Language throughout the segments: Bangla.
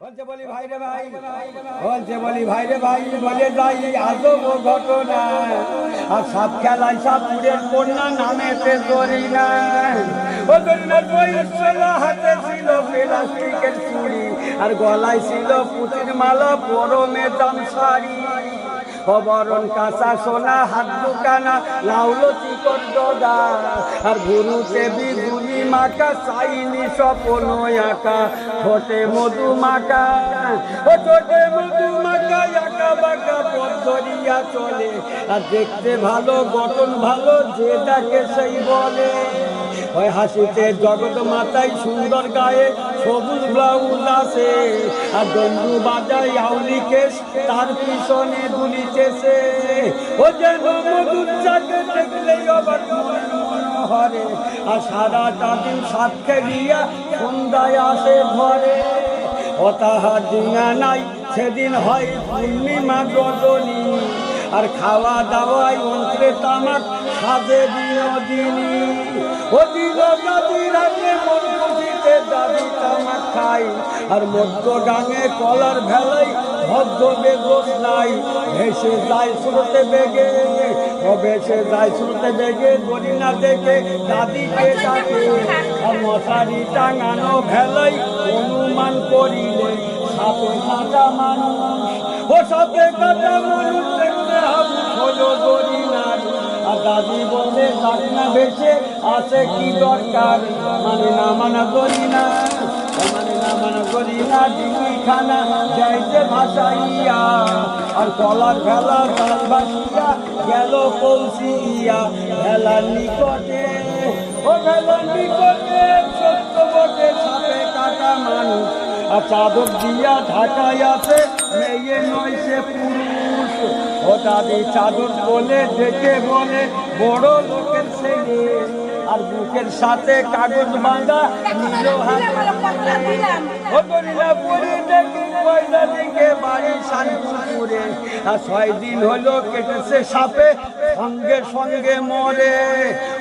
বলছে, বলি, ভাই রে ভাই। বলছে, বলি, ভাই রে ভাই। বলে, যাই আজব ঘটনা। আর সাপ খেলায় সাপুরের কন্যা নামেতে ধরি না ও দরিনার ছিল হাতে ছিল প্লাস্টিকের চুড়ি আর গলায় ছিল পুতির মালা পরমে দাম শাড়ি। অবরণ কাঁচা সোনা, হাত দুকানা লাউলো চিকন দদা আর গুরুতে বিগুলি মাকা চাইনি স্বপন আঁকা ঠোঁটে মধু মাকা ও ঠোঁটে মধু মাকা আঁকা বাঁকা পথ চলে। আর দেখতে ভালো, গঠন ভালো, যে ডাকে সেই বলে। ওই হাসিতে জগৎ মাতাই সুন্দর গায়ে সবুজ ব্লাউজ আছে। আর দণ্ডু বাজাই আউলি কেশ, তার পিছনে দুলিতেছে ও যেন মধুর চাকে দেখলেই অবাক হরে আর সারাটা দিন সাত খেলিয়া সন্ধ্যায় আসে ঘরে। ও তাহার ডিঙা নাই, সেদিন হয় পূর্ণিমা রজনী আর খাওয়া দাওয়ায় অন্ত্রে তামাক সাজে বিনোদিনী। ও দিল দাদি রাতে দাদি তামাক খাই। আর মধ্য গাঙে কলার ভেলাই ভদ্র বেদোস নাই, ভেসে যায় শুরুতে বেগে। ও ভেসে যায় শুরুতে বেগে গড়ি না দেখে দাদিকে ডাকে। মশারি টাঙানো ভেলাই অনুমান করিলে সাপে কাটা মানুষ। ও সাপে কাটা মানুষ দেখতে হাবু হলো গড়ি নারী আর দাদি বলে যাক না ভেসে আছে কি দরকার। মানে না মানা করি না মানে না মানা করি না ডিঙি খানা যাইতে ভাসাইয়া আর কলার ভেলা জাল ভাসিয়া গেল পৌঁছিয়া ভেলার নিকটে, ও ভেলার নিকটে, সত্য বটে, সাপে কাটা মানুষ। আর চাদর দিয়া ঢাকাই আছে মেয়ে নয় সে পুরুষ। ও দাদি চাদর বলে, দেখে বলে, বড় লোকের ছেলে। আর বুকের সাথে কাগজ বাঁধা, নিল হাতে দেখি আর ছয় দিন হলো কেটেছে সঙ্গে সঙ্গে মরে।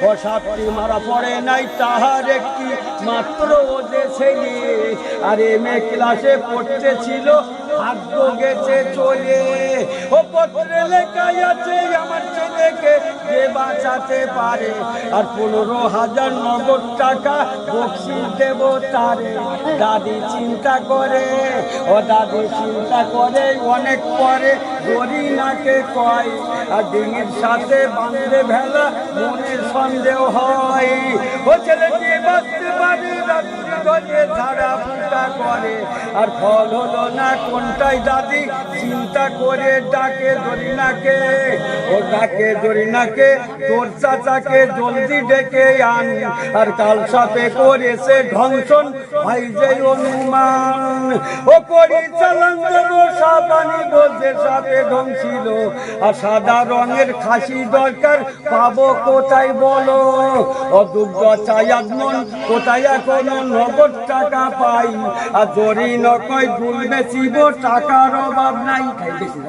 ও সাপটি মারা পড়ে নাই তাহার একটি, মাত্র ওদের ছেলে। আর এম এ ক্লাসে পড়তে ছিল ভাগ্য গেছে, চলে। ও পত্রে লেখাই আছে আমার ছেলেকে বাঁচাতে পারে। আর পনেরো হাজার নগদ টাকা বকশিস দেব তারে। দাদি চিন্তা করে, ও দাদি চিন্তা করে, অনেক পরে গরিনাকে কয়। আর ডিঙির সাথে বাঁধলে ভেলা মনে সন্দেহ হয়। ও ছেলেটি বাঁচতে পারে ধরে করে। আর ফল হলো না, কোনটাই দাদি চিন্তা করে ডাকে ও ডাকে তোর চাচাকে জলদি ডেকে আন। আর কাল ভাই যে অনুমান। ও করি চালান সাবানি আর সাদা রঙের খাসি দরকার, পাবো কোথায় বলো? ও দুগ্ধ চায়াত মন, কোথায় এখনও নগদ টাকা পাই? আর জরি নকয় দুল বেচিব টাকার অভাব নাই। খাই বেশি।